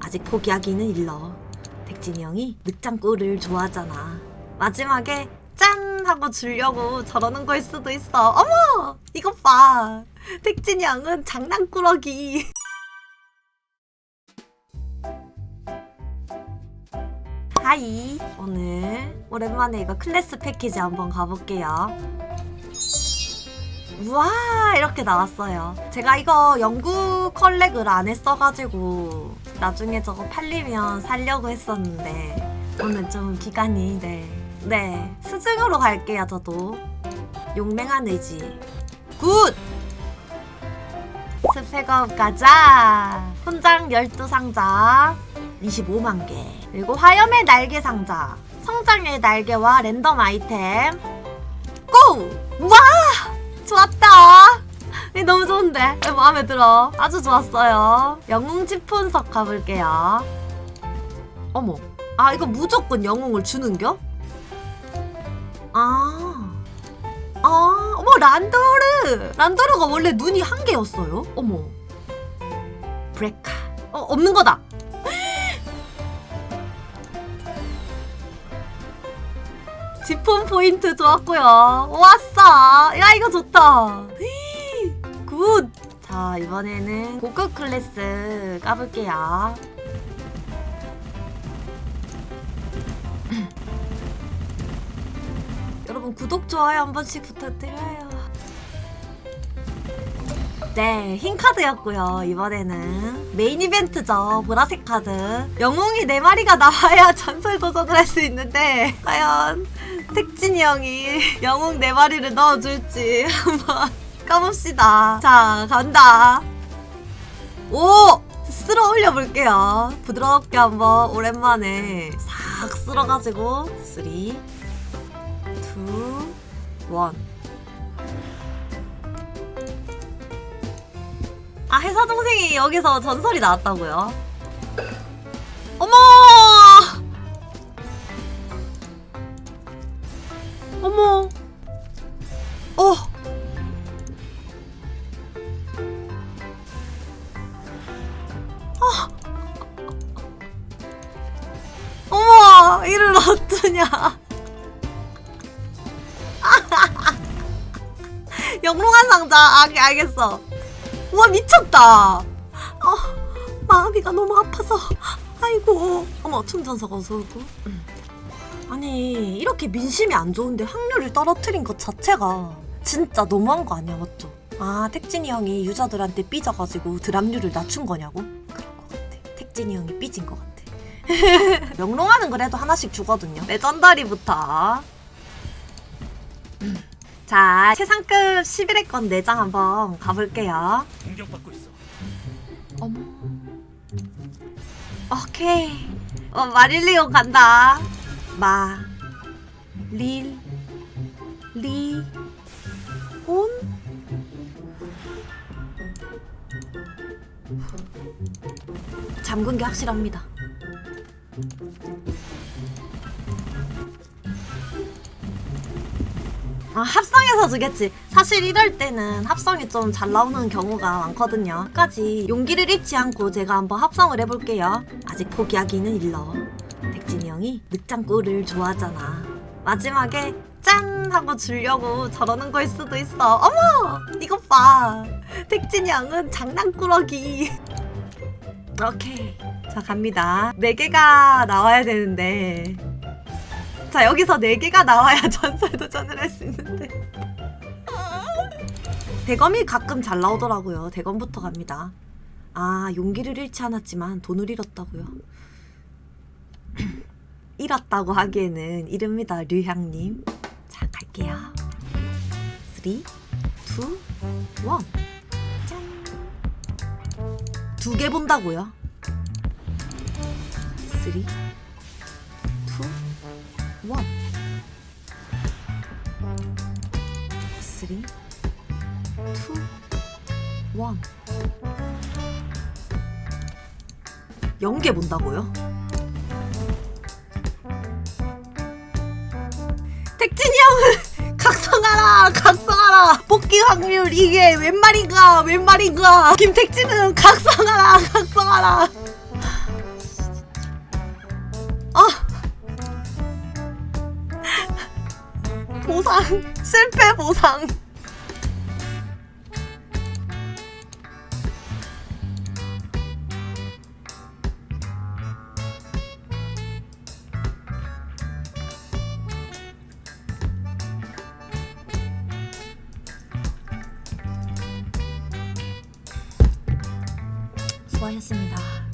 아직 포기하기는 일러. 백진이 형이 늑장꿀을 좋아하잖아. 마지막에 짠 하고 주려고 저러는 거일 수도 있어. 어머, 이것 봐. 택진이 형은 장난꾸러기. 하이. 오늘 오랜만에 이거 클래스 패키지 한번 가볼게요. 우와 이렇게 나왔어요. 제가 이거 영구 컬렉을 안 했어가지고 나중에 저거 팔리면 살려고 했었는데 오늘 좀 기간이 네. 네 스승으로 갈게요 저도 용맹한 의지 굿! 스펙업 가자 훈장 12상자 25만 개 그리고 화염의 날개 상자 성장의 날개와 랜덤 아이템 고! 와! 좋았다. 네, 너무 좋은데? 네, 마음에 들어. 아주 좋았어요. 영웅 지폰석 가볼게요. 어머. 아, 이거 무조건 영웅을 주는겨? 아. 아, 어머, 란도르! 란도르가 원래 눈이 한 개였어요? 어머. 브레카. 어, 없는 거다. 지폰 포인트 좋았고요. 왔어. 야 이거 좋다. 굿. 자 이번에는 고급 클래스 까볼게요. 여러분 구독 좋아요 한 번씩 부탁드려요. 네, 흰 카드였고요. 이번에는 메인 이벤트죠. 보라색 카드. 영웅이 네 마리가 나와야 전설 도전을 할 수 있는데 과연 택진이 형이 영웅 네 마리를 넣어줄지 한번 까봅시다. 자, 간다. 오! 쓸어 올려 볼게요. 부드럽게 한번 오랜만에 싹 쓸어가지고 3, 2, 1 아 회사 동생이 여기서 전설이 나왔다고요? 어머! 어머! 어! 어떠냐? 영롱한 상자. 아, 알겠어. 우와 미쳤다. 어, 마음이가 너무 아파서. 아이고. 어머 충전소가 어서 오고. 음. 아니 이렇게 민심이 안 좋은데 확률을 떨어뜨린 것 자체가 진짜 너무한 거 아니야 맞죠? 아 택진이 형이 유저들한테 삐져가지고 드랍률을 낮춘 거냐고? 그런 것 같아. 택진이 형이 삐진 것 같아. 명롱하는 그래도 하나씩 주거든요. 레전더리부터. 음. 자, 최상급 11회권 내장 한번 가볼게요. 공격받고 있어. 어머. 오케이. 어, 마릴리오 간다. 마. 릴. 리. 온. 잠근 게 확실합니다. 아, 합성해서 주겠지. 사실 이럴 때는 합성이 좀 잘 나오는 경우가 많거든요. 끝까지 용기를 잃지 않고 제가 한번 합성을 해볼게요. 아직 포기하기는 일러. 백진이 형이 늑장꿀을 좋아하잖아. 마지막에 짠 하고 주려고 저러는 거일 수도 있어. 어머! 이것 봐. 택진이 형은 장난꾸러기. 오케이. 자, 갑니다. 4개가 나와야 되는데. 자, 여기서 4개가 나와야 전설 도전을 할 수 있는데. 대검이 가끔 잘 나오더라고요. 대검부터 갑니다. 아, 용기를 잃지 않았지만 돈을 잃었다고요. 잃었다고 하기에는 이릅니다. 류향님. 자, 갈게요. 3, 2, 1. 짠. 두 개 본다고요? 3, 2, 1. 3, 2, 1. 연계 본다고요? 택진이 형은 각성하라 각성하라 복귀 확률 이게 웬 말인가 웬 말인가 김택진은 각성하라 각성하라 보상 실패 보상 수고하셨습니다.